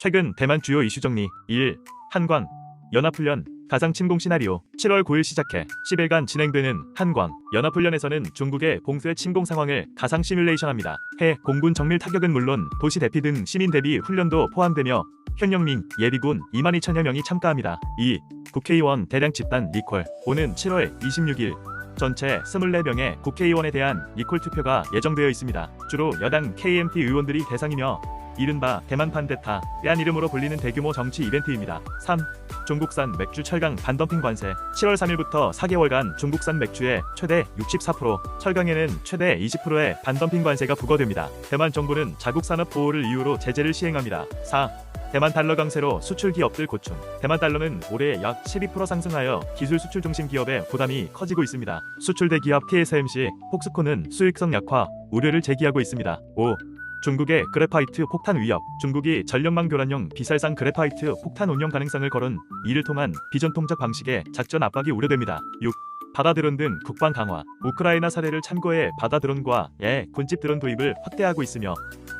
최근 대만 주요 이슈 정리 1. 한광 연합훈련 가상 침공 시나리오 7월 9일 시작해 10일간 진행되는 한광 연합훈련에서는 중국의 봉쇄 침공 상황을 가상 시뮬레이션합니다. 해 공군 정밀 타격은 물론 도시 대피 등 시민 대비 훈련도 포함되며 현역민 예비군 2만 2천여 명이 참가합니다. 2. 국회의원 대량 집단 리콜 오는 7월 26일 전체 24명의 국회의원에 대한 리콜 투표가 예정되어 있습니다. 주로 여당 KMT 의원들이 대상이며 이른바 대만 판데타 빼한 이름으로 불리는 대규모 정치 이벤트입니다. 3. 중국산 맥주 철강 반덤핑 관세 7월 3일부터 4개월간 중국산 맥주의 최대 64% 철강에는 최대 20%의 반덤핑 관세가 부과됩니다. 대만 정부는 자국 산업 보호를 이유로 제재를 시행합니다. 4. 대만 달러 강세로 수출 기업들 고충. 대만 달러는 올해 약 12% 상승하여 기술 수출 중심 기업의 부담이 커지고 있습니다. 수출 대 기업 TSMC, 폭스콘은 수익성 약화 우려를 제기하고 있습니다. 5. 중국의 그래파이트 폭탄 위협. 중국이 전력망 교란용 비살상 그래파이트 폭탄 운영 가능성을 거론 이를 통한 비전통적 방식의 작전 압박이 우려됩니다. 6. 바다 드론 등 국방 강화. 우크라이나 사례를 참고해 바다 드론과 예, 군집 드론 도입을 확대하고 있으며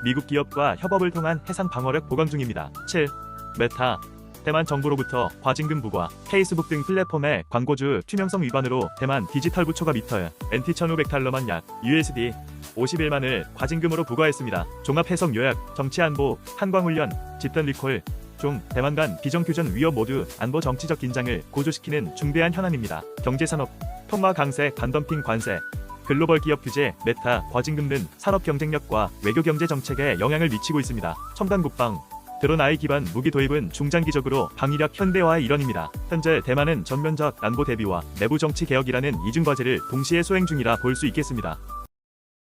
미국 기업과 협업을 통한 해상 방어력 보강 중입니다. 7. 메타 대만 정부로부터 과징금 부과 페이스북 등 플랫폼의 광고주 투명성 위반으로 대만 디지털 부처가 미터에 NT 1500달러만 약 USD 51만을 과징금으로 부과했습니다. 종합해석 요약, 정치안보, 한광훈련, 집단 리콜 중 대만 간 비정규전 위협 모두 안보 정치적 긴장을 고조시키는 중대한 현안입니다. 경제산업, 통화 강세, 반덤핑 관세, 글로벌 기업 규제, 메타, 과징금 등 산업 경쟁력과 외교 경제 정책에 영향을 미치고 있습니다. 첨단 국방, 드론 아이 기반 무기 도입은 중장기적으로 방위력 현대화의 일환입니다. 현재 대만은 전면적 안보 대비와 내부 정치 개혁이라는 이중 과제를 동시에 수행 중이라 볼 수 있겠습니다.